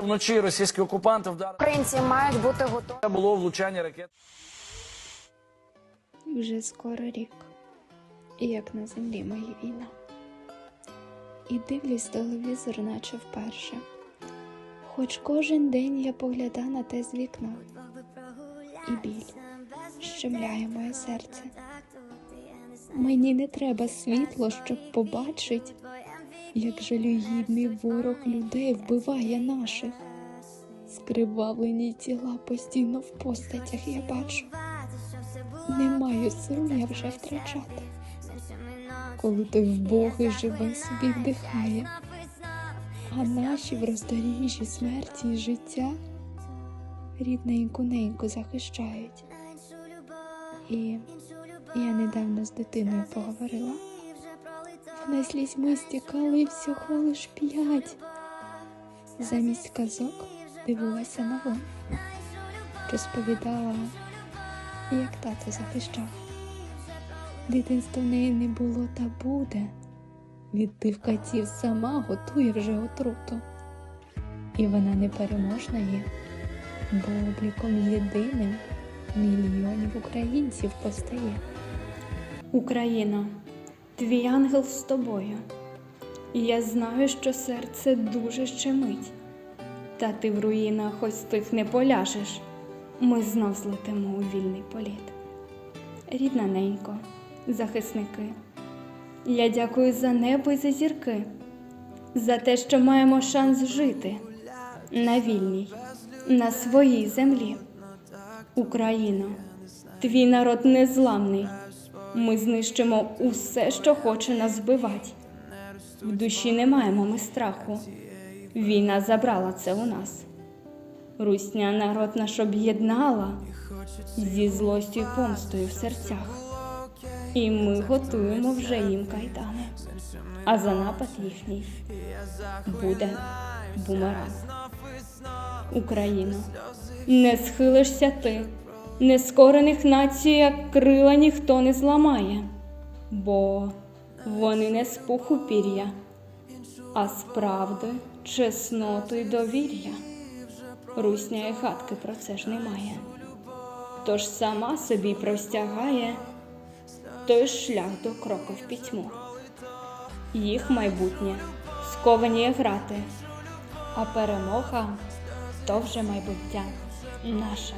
Вночі російські окупанти вдарили. Українці мають бути готові. Було влучання ракет. Вже скоро рік, і як на землі моя війна. І дивлюсь телевізор, наче вперше. Хоч кожен день я погляда на те з вікна, і біль щемляє моє серце. Мені не треба світло, щоб побачить, як жалюгідний ворог людей вбиває наших. Скривавлені тіла постійно в постатях я бачу. Не маю сил я вже втрачати. Коли той вбогий живе собі вдихає, а наші в роздоріжжі смерті і життя рідненьку неньку захищають. І я недавно з дитиною поговорила. Вона слізьми стікала і всього лиш п'ять. Замість казок дивилася новин, розповідала як тато захищав. Дитинство в неї не було та буде. Від тих катів сама готує вже отруту. І вона непереможна є, бо обліком єдиним мільйонів українців постає. Україна, твій ангел з тобою. І я знаю, що серце дуже щемить. Та ти в руїнах ось тих не поляжеш ми знов злетимо у вільний політ. Рідна ненько, захисники, я дякую за небо і за зірки, за те, що маємо шанс жити на вільній, на своїй землі. Україно, твій народ незламний. Ми знищимо усе, що хоче нас вбивати. В душі не маємо ми страху. Війна забрала це у нас. Русня народ наш об'єднала зі злостю й помстою в серцях. І ми готуємо вже їм кайдани. А за напад їхній буде бумеранг. Україно, не схилишся ти, нескорених націй, як крила ніхто не зламає, бо вони не з пуху пір'я, а з правди, чесноту й довір'я. Русня і гадки про це ж немає. Тож сама собі простягає той шлях до кроку в пітьму. Їх майбутнє сковані грати, а перемога то вже майбуття наше.